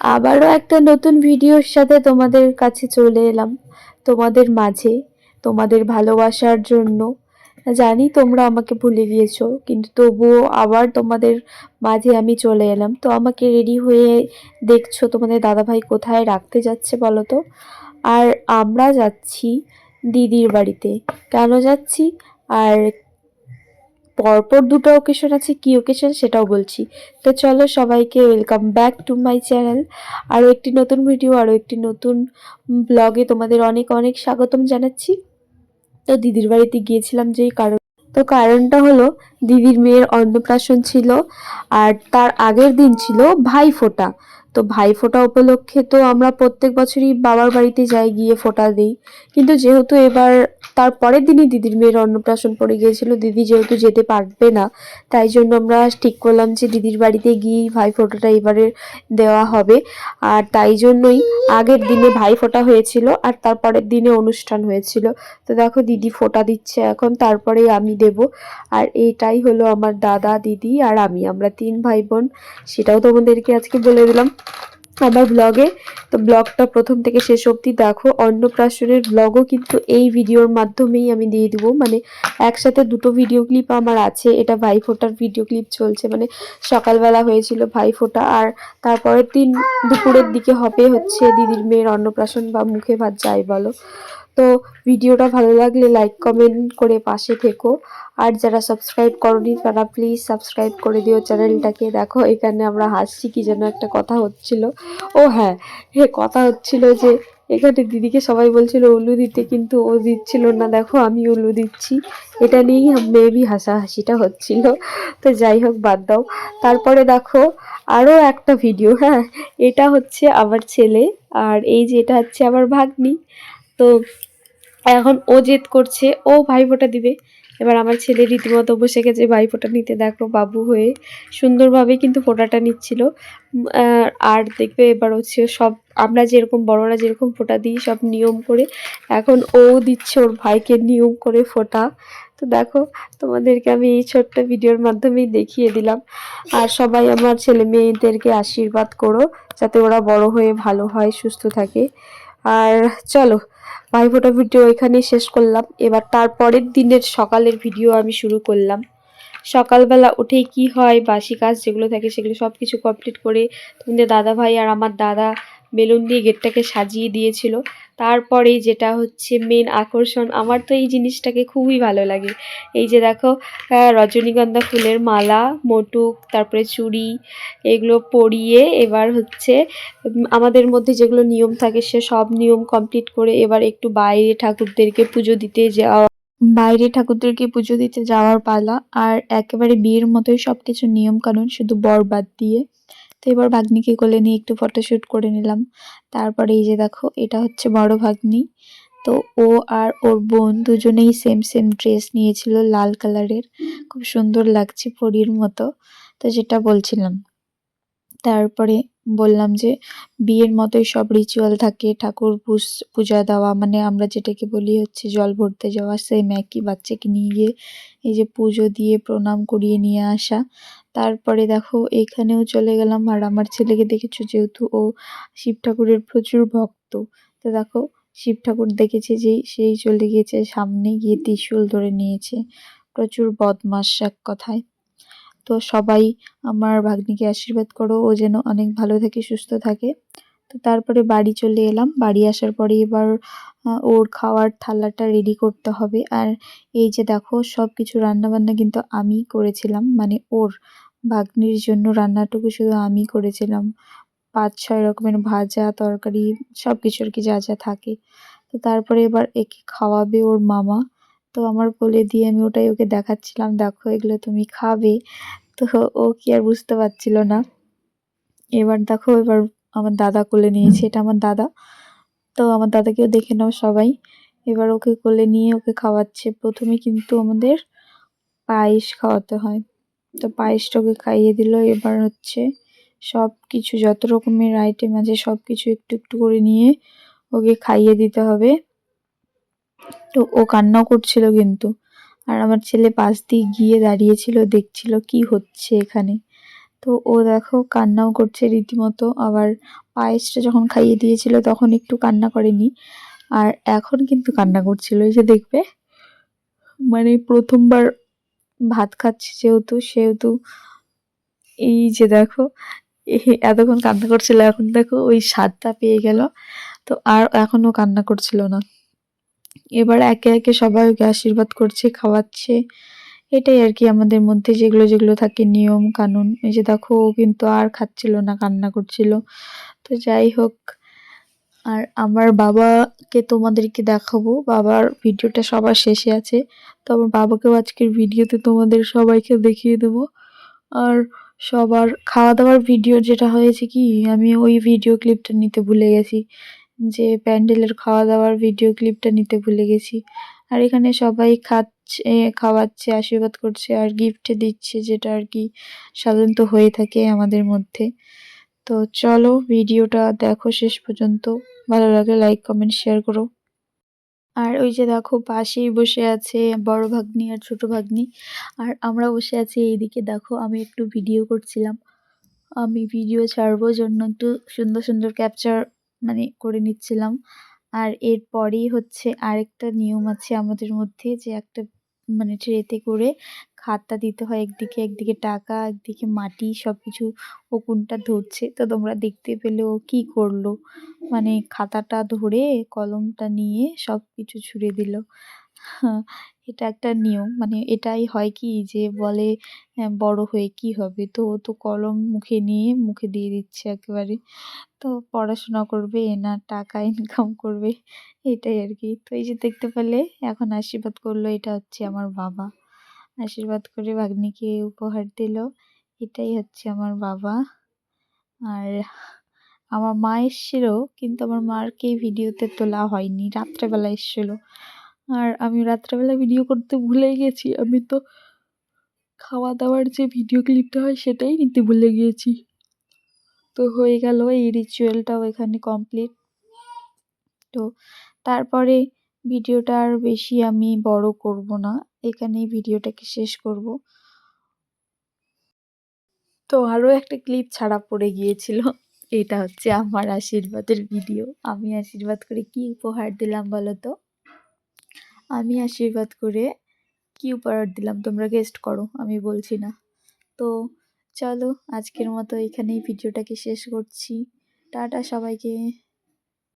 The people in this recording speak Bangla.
আবারও একটা নতুন ভিডিওর সাথে তোমাদের কাছে চলে এলাম। তোমাদের মাঝে, তোমাদের ভালোবাসার জন্য। জানি তোমরা আমাকে ভুলে গিয়েছো, কিন্তু তবুও আবার তোমাদের মাঝে আমি চলে এলাম। তো আমাকে রেডি হয়ে দেখছ তোমাদের দাদাভাই কোথায় রাখতে যাচ্ছে বলো তো? আর আমরা যাচ্ছি দিদির বাড়িতে। কেন যাচ্ছি? আর পরপর দুটো ওকেশন আছে, কি ওকেশন সেটাও বলছি। তো চলো সবাইকে welcome back to my channel আরও একটি নতুন ভিডিও আরও একটি নতুন ব্লগে তোমাদের অনেক অনেক স্বাগতম জানাচ্ছি। তো দিদির বাড়িতে গিয়েছিলাম যেই কারণ তো কারণটা হলো দিদির মেয়ের অন্নপ্রাশন ছিল আর তার আগের দিন ছিল ভাই ফোঁটা। তো ভাই ফোঁটা উপলক্ষে তো আমরা প্রত্যেক বছরই বাবার বাড়িতে যাই গিয়ে ফোঁটা দিই। কিন্তু যেহেতু এবার তার পরের দিনই দিদির মেয়ের অন্নপ্রাশন পড়ে গিয়েছিল, দিদি যেহেতু যেতে পারবে না, তাই জন্য আমরা ঠিক করলাম যে দিদির বাড়িতে গিয়েই ভাই ফোঁটাটা এবারে দেওয়া হবে। আর তাই জন্যই আগের দিনে ভাই ফোঁটা হয়েছিল আর তার পরের দিনে অনুষ্ঠান হয়েছিল। তো দেখো দিদি ফোঁটা দিচ্ছে এখন, তারপরেই আমি দেব। আর এটাই হলো আমার দাদা, দিদি আর আমি। আমরা তিন ভাই বোন সেটাও তোমাদেরকে আজকে বলে দিলাম। আমার ব্লগে তো ব্লগটা প্রথম থেকে শেষ অবধি দেখো। অন্নপ্রাশনের ব্লগও কিন্তু এই ভিডিওর মাধ্যমেই আমি দিয়ে দিব। মানে একসাথে দুটো ভিডিও ক্লিপ আমার আছে। এটা ভাইফোঁটার ভিডিও ক্লিপ চলছে। মানে সকালবেলা হয়েছিল ভাইফোঁটা আর তারপরের দিন দুপুরের দিকে হবে হচ্ছে দিদির মেয়ের অন্নপ্রাশন বা মুখে ভাত, যাই বলো। তো ভিডিওটা ভালো লাগলে লাইক কমেন্ট করে পাশে থেকো। আর যারা সাবস্ক্রাইব করনি, তারা প্লিজ সাবস্ক্রাইব করে দিও চ্যানেলটাকে দেখো, এখানে আমরা হাসছি, কি যেন একটা কথা হচ্ছিল। ও হ্যাঁ হে কথা হচ্ছিল যে, এখানে দিদিকে সবাই বলছিল উলু দিতে, কিন্তু ও দিচ্ছিল না। দেখো, আমি উলু দিচ্ছি। এটা নিয়েই মেবি হাসাহাসিটা হচ্ছিল। তো যাই হোক, বাদ দাও। তারপরে দেখো আরও একটা ভিডিও হ্যাঁ। এটা হচ্ছে আমার ছেলে, আর এই যে এটা হচ্ছে আমার ভাগ্নি। তো এখন ও জেদ করছে, ও ভাইফোঁটা দিবে। এবার আমার ছেলে রীতিমতো বসে গেছে, ভাইফোঁটা নিতে দেখো বাবু হয়ে। সুন্দরভাবে কিন্তু ফোঁটাটা নিচ্ছিল। আর দেখবে এবার হচ্ছে সব, আমরা যেরকম বড়রা যেরকম ফোঁটা দিই, সব নিয়ম করে এখন ও দিচ্ছে ওর ভাইকে নিয়ম করে ফোঁটা। তো দেখো, তোমাদেরকে আমি এই ছোট্ট ভিডিওর মাধ্যমেই দেখিয়ে দিলাম। আর সবাই আমার ছেলে মেয়েদেরকে আশীর্বাদ করো, যাতে ওরা বড় হয়ে ভালো হয়, সুস্থ থাকে। আর চলো ভাইফোঁটা ভিডিও এখানেই শেষ করলাম। এবার তারপরের দিনের সকালের ভিডিও আমি শুরু করলাম। সকালবেলা উঠেই কি হয়, বাসি কাজ যেগুলো থাকে সেগুলো সব কিছু কমপ্লিট করে তোমাদের দাদা ভাই আর আমার দাদা বেলুন দিয়ে গেটটাকে সাজিয়ে দিয়েছিল। তারপরে যেটা হচ্ছে মেন আকর্ষণ, আমার তো এই জিনিসটাকে খুবই ভালো লাগে। এই যে দেখো রজনীগন্ধা ফুলের মালা, মোটুক, তারপরে চুড়ি, এগুলো পরিয়ে এবার হচ্ছে আমাদের মধ্যে যেগুলো নিয়ম থাকে সে সব নিয়ম কমপ্লিট করে এবার একটু বাইরে ঠাকুরদেরকে পুজো দিতে যাওয়া, বাইরে ঠাকুরদেরকে পুজো দিতে যাওয়ার পালা। আর একেবারে বিয়ের মতোই সবকিছু নিয়ম কানুন শুধু বর বাদ দিয়ে। তো এবার ভাগ্নিকে কোলে নিয়ে একটু ফটোশ্যুট করে নিলাম। তারপরে এই যে দেখো, এটা হচ্ছে বড় ভাগ্নি। তো ও আর ওর বোন দুজনেই সেম সেম ড্রেস নিয়েছিল লাল কালারের খুব সুন্দর লাগছে পরীর মতো। তো যেটা বলছিলাম তারপরে বললাম যে, বিয়ের মতোই সব রিচুয়াল থাকে, ঠাকুর পূজা দেওয়া মানে আমরা যেটাকে বলি হচ্ছে জল ভরতে যাওয়া সেম একই বাচ্চাকে নিয়ে গিয়ে এই যে পুজো দিয়ে প্রণাম করিয়ে নিয়ে আসা। তারপরে দেখো, এখানেও চলে গেলাম, আর আমার ছেলেকে দেখেছ যেহেতু ও শিব ঠাকুরের প্রচুর ভক্ত। তো দেখো, শিব ঠাকুর দেখেছে যেই, সেই চলে গিয়েছে, সামনে গিয়ে ত্রিশূল ধরে নিয়েছে। প্রচুর বদমাস এক কথায়। তো সবাই আমার ভাগ্নিকে আশীর্বাদ করো, ও যেন অনেক ভালো থাকে, সুস্থ থাকে। তো তারপরে বাড়ি চলে এলাম। বাড়ি আসার পরে এবার ওর খাওয়ার থালাটা রেডি করতে হবে। আর এই যে দেখো সব কিছু রান্নাবান্না কিন্তু আমি করেছিলাম। মানে ওর ভাগ্নির জন্য রান্নাটুকু শুধু আমি করেছিলাম। পাঁচ, ছয় রকমের ভাজা, তরকারি সব কিছু আর কি যা যা থাকে। তো তারপরে এবার একে খাওয়াবে ওর মামা। তো আমার বলে দিয়ে আমি ওটাই ওকে দেখাচ্ছিলাম, দেখো এগুলো তুমি খাবে। তো ও কি আর বুঝতে পারছিল না। এবার দেখো, এবার আমার দাদা কোলে নিয়েছে, এটা আমার দাদা। তো আমার দাদাকেও দেখে নাও সবাই। এবার ওকে কোলে নিয়ে ওকে খাওয়াচ্ছে। প্রথমে কিন্তু আমাদের পায়েস খাওয়াতে হয়। তো পায়েসটা ওকে খাইয়ে দিল। এবার হচ্ছে সব কিছু যত রকমের আইটেম আছে সব কিছু একটু একটু করে নিয়ে ওকে খাইয়ে দিতে হবে। তো ও কান্নাও করছিল কিন্তু। আর আমার ছেলে পাশ দিয়ে গিয়ে দাঁড়িয়েছিল, দেখছিল কি হচ্ছে এখানে। তো ও দেখো কান্নাও করছে রীতিমতো। আবার পায়েসটা যখন খাইয়ে দিয়েছিল তখন একটু কান্না করেনি। আর এখন কিন্তু কান্না করছিল যে দেখবে। মানে প্রথমবার ভাত খাচ্ছে যেহেতু, সেহেতু এই যে দেখো এতক্ষণ কান্না করছিল, এখন দেখো ওই স্বাদটা পেয়ে গেল। তো আর এখনও কান্না করছিল না। এবার একে একে সবাই ওকে আশীর্বাদ করছে, খাওয়াচ্ছে। এটাই আর কি আমাদের মধ্যে যেগুলো যেগুলো থাকে নিয়ম, কানুন। এই যে দেখো, ও কিন্তু আর খাচ্ছিল না, কান্না করছিল। তো যাই হোক, আর আমার বাবাকে তোমাদেরকে দেখাবো। বাবার ভিডিওটা সবার শেষে আছে। তো আমার বাবাকেও আজকের ভিডিওতে তোমাদের সবাইকে দেখিয়ে দেবো। আর সবার খাওয়া দাওয়ার ভিডিও যেটা হয়েছে কি, আমি ওই ভিডিও ক্লিপটা নিতে ভুলে গেছি। যে প্যান্ডেলের খাওয়া দাওয়ার ভিডিও ক্লিপটা নিতে ভুলে গেছি। আর এখানে সবাই খাচ্ছে, খাওয়াচ্ছে, আশীর্বাদ করছে আর গিফট দিচ্ছে, যেটা আর কি সাধারণত হয়ে থাকে আমাদের মধ্যে। তো চলো ভিডিওটা দেখো শেষ পর্যন্ত। ভালো লাগে লাইক কমেন্ট শেয়ার করো। আর ওই যে দেখো পাশেই বসে আছে বড় ভাগ্নি আর ছোট ভাগ্নি। আর আমরা বসে আছি এইদিকে। দেখো আমি একটু ভিডিও করছিলাম। আমি ভিডিও ছাড়বো জন্য একটু সুন্দর সুন্দর ক্যাপচার মানে করে নিচ্ছিলাম। আর এরপরেই হচ্ছে আরেকটা নিয়ম আছে আমাদের মধ্যে যে একটা মানে ট্রেতে করে খাতা দিতে হয় একদিকে একদিকে টাকা, একদিকে মাটি সব কিছু ও কোনটা ধরছে। তো তোমরা দেখতে পেলে ও কী করল। মানে খাতাটা ধরে, কলমটা নিয়ে সব কিছু ছুঁড়ে দিল। এটা একটা নিয়ম। মানে এটাই হয় কি যে বলে হ্যাঁ, বড় হয়ে কি হবে? তো ও তো কলম মুখে নিয়ে মুখে দিয়ে দিচ্ছে একেবারে। তো পড়াশোনা করবে না টাকা ইনকাম করবে এটাই আর কি। তো এই যে দেখতে পেলে এখন আশীর্বাদ করল এটা হচ্ছে আমার বাবা। আশীর্বাদ করে ভাগ্নিকে উপহার দিল এটাই হচ্ছে আমার বাবা। আর আমার মা এসেছিল কিন্তু আমার মারকে ভিডিওতে তোলা হয়নি। রাত্রেবেলা এসেছিল। আর আমি রাত্রেবেলা ভিডিও করতে ভুলে গেছি। আমি তো খাওয়া দাওয়ার যে ভিডিও ক্লিপটা হয় সেটাই নিতে ভুলে গিয়েছি। তো হয়ে গেল এই রিচুয়ালটাও এখানে কমপ্লিট তো তারপরে ভিডিওটা আর বেশি আমি বড় করব না। এখানেই ভিডিওটাকে শেষ করব। তো আরও একটা ক্লিপ ছাড়া পড়ে গিয়েছিল। এটা হচ্ছে আমার আশীর্বাদের ভিডিও আমি আশীর্বাদ করে কি উপহার দিলাম বলো তো? আমি আশীর্বাদ করে কি উপহার দিলাম? তোমরা গেস্ট করো, আমি বলছি না। তো চলো, আজকের মতো এখানেই ভিডিওটাকে শেষ করছি। টাটা সবাইকে।